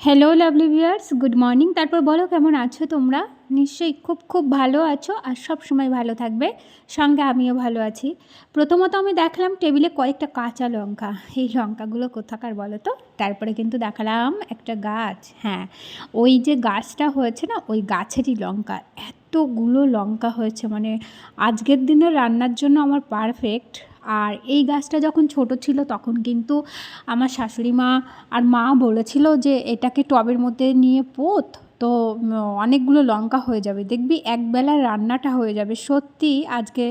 Hello lovely viewers good morning তারপর বলো, কেমন আছো তোমরা? নিশ্চয়ই খুব খুব ভালো আছো আর সব সময় ভালো থাকবে। সঙ্গে আমিও ভালো আছি। প্রথমত আমি দেখলাম টেবিলে কয়েকটা কাঁচা লঙ্কা। এই লঙ্কাগুলো কোথাকার বলো তো? তারপরে কিন্তু দেখালাম একটা গাছ। হ্যাঁ ওই যে গাছটা হয়েছে না, ওই গাছেরই লঙ্কা। এতগুলো লঙ্কা হয়েছে। মানে আজকের দিনে রান্নার জন্য আমার পারফেক্ট আর এই গাছটা যখন ছোট ছিল তখন কিন্তু আমার শাশুড়ি মা আর মা বলেছিল যে, এটাকে টবের মধ্যে নিয়ে পোত, তো অনেকগুলো লঙ্কা হয়ে যাবে। দেখবি একবেলা রান্নাটা হয়ে যাবে। সত্যি আজকে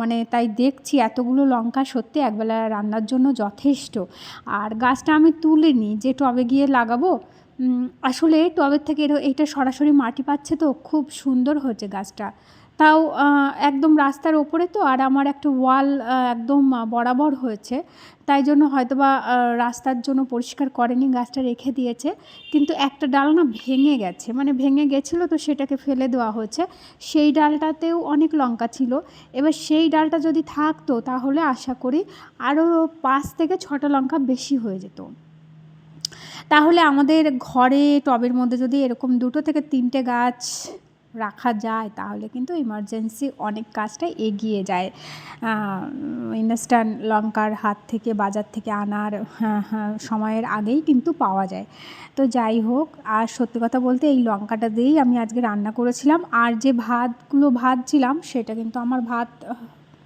মানে তাই দেখছি এতগুলো লঙ্কা সত্যি একবেলা রান্নার জন্য যথেষ্ট। আর গাছটা আমি তুলিনি, যে টবে গিয়ে লাগাবো। আসলে টবের থেকে এটা সরাসরি মাটি পাচ্ছে তো, খুব সুন্দর হয়েছে গাছটা। তাও একদম রাস্তার ওপরে তো, আর আমার একটা ওয়াল একদম বরাবর হয়েছে। তাই জন্য হয়তোবা রাস্তার জন্য পরিষ্কার করেনি, গাছটা রেখে দিয়েছে। কিন্তু একটা ডাল না ভেঙে গেছে। মানে ভেঙে গেছিল তো সেটাকে ফেলে দেওয়া হয়েছে। সেই ডালটাতেও অনেক লঙ্কা ছিল। এবার সেই ডালটা যদি থাকতো, তাহলে আশা করি আরও পাঁচ থেকে ছটা লঙ্কা বেশি হয়ে যেত। তাহলে আমাদের ঘরে, টবের মধ্যে যদি এরকম দুটো থেকে তিনটে গাছ রাখা যায় তাহলে কিন্তু ইমার্জেন্সি অনেক কাজটা এগিয়ে যায়। ইনস্ট্যান্ট লঙ্কার হাত থেকে বাজার থেকে আনার হ্যাঁ, হ্যাঁ, সময়ের আগেই কিন্তু পাওয়া যায়। তো যাই হোক আর সত্যি কথা বলতে এই লঙ্কাটা দিয়েই আমি আজকে রান্না করেছিলাম। আর যে ভাতগুলো ভাজছিলাম সেটা কিন্তু আমার ভাত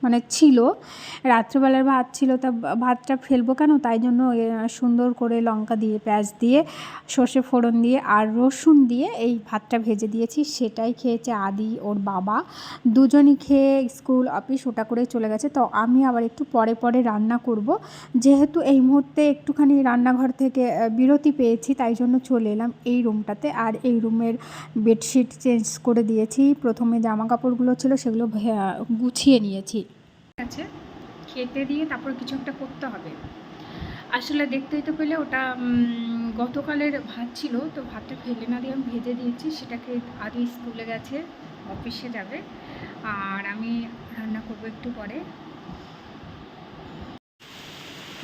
মানে ছিল। রাত্রেবেলার ভাত ছিল, তা ভাতটা ফেলব কেন? তাই জন্য সুন্দর করে লঙ্কা দিয়ে, পেঁয়াজ দিয়ে, সর্ষে ফোড়ন দিয়ে আর রসুন দিয়ে এই ভাতটা ভেজে দিয়েছি। সেটাই খেয়েছে আদি, ওর বাবা। দুজনই খেয়ে স্কুল, অফিস ওটা করে চলে গেছে। তো আমি আবার একটু পরে পরে রান্না করব। যেহেতু এই মুহূর্তে একটুখানি রান্নাঘর থেকে বিরতি পেয়েছি, তাই জন্য চলে এলাম এই রুমটাতে। আর এই রুমের বেডশিট চেঞ্জ করে দিয়েছি। প্রথমে জামা কাপড়গুলো ছিল, সেগুলো গুছিয়ে নিয়েছি। আছে, খেতে দিয়ে তারপর কিছু একটা করতে হবে। আসলে দেখতেই তো পেলে ওটা গতকালের ভাত ছিল, তো ভাতটা ফেলে না দিয়ে আমি ভেজে দিয়েছি, সেটাকে আদি স্কুলে গেছে, অফিসে যাবে, আর আমি রান্না করব একটু পরে।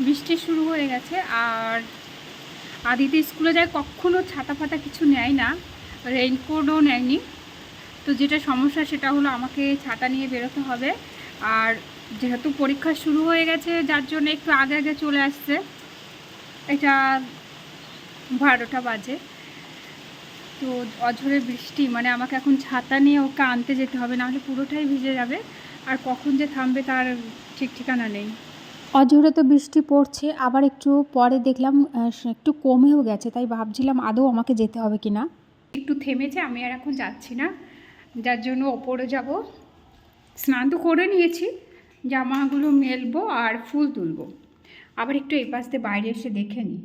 বৃষ্টি শুরু হয়ে গেছে, আর আদিতে স্কুলে যায় কখনো ছাতা ফাতা কিছু নেয় না রেইনকোটও নেয়নি। তো যেটা সমস্যা সেটা হলো আমাকে ছাতা নিয়ে বেরোতে হবে, আর যেহেতু পরীক্ষা শুরু হয়ে গেছে যার জন্য একটু আগে আগে চলে আসছে। এটা বারোটা বাজে। তো অঝরে বৃষ্টি মানে আমাকে এখন ছাতা নিয়ে ওকে আনতে যেতে হবে নাহলে পুরোটাই ভিজে যাবে। আর কখন যে থামবে তার ঠিক ঠিকানা নেই। অঝরে তো বৃষ্টি পড়ছে আবার একটু পরে দেখলাম একটু কমেও গেছে তাই ভাবছিলাম আদৌ আমাকে যেতে হবে কি না একটু থেমেছে আমি আর এখন যাচ্ছি না। যার জন্য ওপরে যাব। স্নান তো করে নিয়েছি জামাগুলো মেলবো আর ফুল তুলবো। আবার একটু এই পাশ দিয়ে বাইরে এসে দেখে নিই।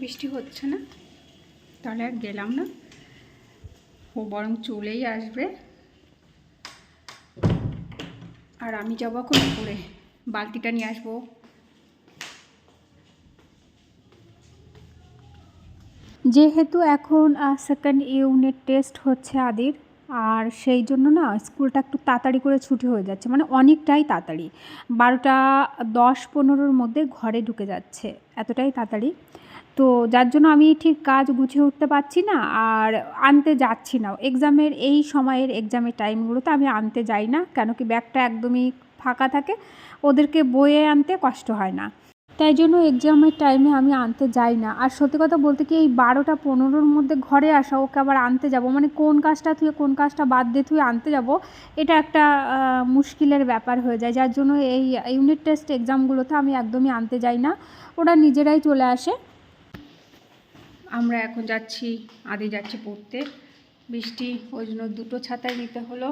বৃষ্টি হচ্ছে না? তাহলে আর গেলাম না। ও বরং চলেই আসবে। আর আমি যাব এখন উপরে। বালতিটা নিয়ে আসব। যেহেতু এখন সেকেন্ড ইউনিট টেস্ট হচ্ছে আদির, আর সেই জন্য না স্কুলটা একটু তাড়াতাড়ি করে ছুটি হয়ে যাচ্ছে মানে অনেকটাই তাড়াতাড়ি। বারোটা দশ পনেরোর মধ্যে ঘরে ঢুকে যাচ্ছে, এতটাই তাড়াতাড়ি। তো যার জন্য আমি ঠিক কাজ গুছিয়ে উঠতে পারছি না, আর আনতে যাচ্ছি না। এক্সামের, এই সময়ের এক্সামের টাইমগুলোতে আমি আনতে যাই না, কেন কি ব্যাগটা একদমই ফাঁকা থাকে, ওদেরকে বয়ে আনতে কষ্ট হয় না। তাই জন্য এক্সামের টাইমে আমি আনতে যাই না। আর সত্যি কথা বলতে কি, এই বারোটা পনেরোর মধ্যে ঘরে আসা, ওকে আবার আনতে যাব। মানে কোন কাজটা তুই, কোন কাজটা বাদ দিয়ে তুই আনতে যাব, এটা একটা মুশকিলের ব্যাপার হয়ে যায়। যার জন্য এই ইউনিট টেস্ট এক্সামগুলোতে আমি একদমই আনতে যাই না। ওরা নিজেরাই চলে আসে। আমরা এখন যাচ্ছি, আদি যাচ্ছি পড়তে। বৃষ্টি, ওই জন্য দুটো ছাতাই নিতে হলো।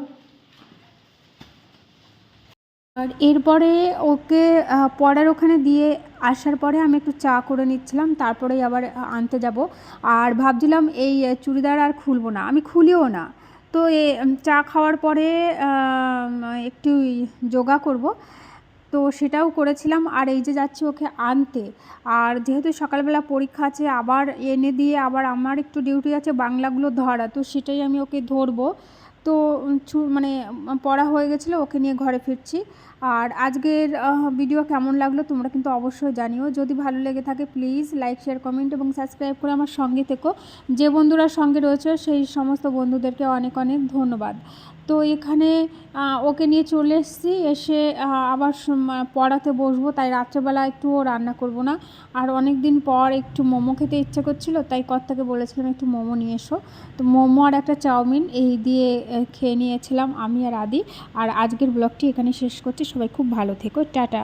আর এরপরে ওকে পড়ার ওখানে দিয়ে আসার পরে আমি একটু চা করে নিচ্ছিলাম, তারপরেই আবার আনতে যাব। আর ভাবছিলাম এই চুড়িদার আর খুলবো না, আমি খুলিও না। তো এ চা খাওয়ার পরে একটু যোগা করব। তো সেটাও করেছিলাম, আর এই যে যাচ্ছি ওকে আনতে। আর যেহেতু সকালবেলা পরীক্ষা আছে, আবার এনে দিয়ে আবার আমার একটু ডিউটি আছে বাংলাগুলো ধরা, তো সেটাই আমি ওকে ধরবো। তো মানে পড়া হয়ে গেছিল ওকে নিয়ে ঘরে ফিরছি। আর আজকের ভিডিও কেমন লাগল তোমরা কিন্তু অবশ্যই জানিও। যদি ভালো লেগে থাকে প্লিজ লাইক শেয়ার কমেন্ট এবং সাবস্ক্রাইব করে আমার সঙ্গে থেকো। যে বন্ধুরা সঙ্গে রয়েছে, সেই সমস্ত বন্ধুদেরকে অনেক অনেক ধন্যবাদ। তো এখানে ওকে নিয়ে চলে এসেছি। এসে আবার পড়াতে বসবো। তাই রাত্রেবেলা একটুও রান্না করব না। আর অনেক দিন পর একটু মোমো খেতে ইচ্ছে করছিল, তাই কর্তাকে বলেছিলাম একটু মোমো নিয়ে এসো। তো মোমো আর একটা চাউমিন, এই দিয়ে খেয়ে নিয়েছিলাম আমি আর আদি। আর আজকের ব্লগটি এখানে শেষ করছি। সবাই খুব ভালো থেকো টাটা।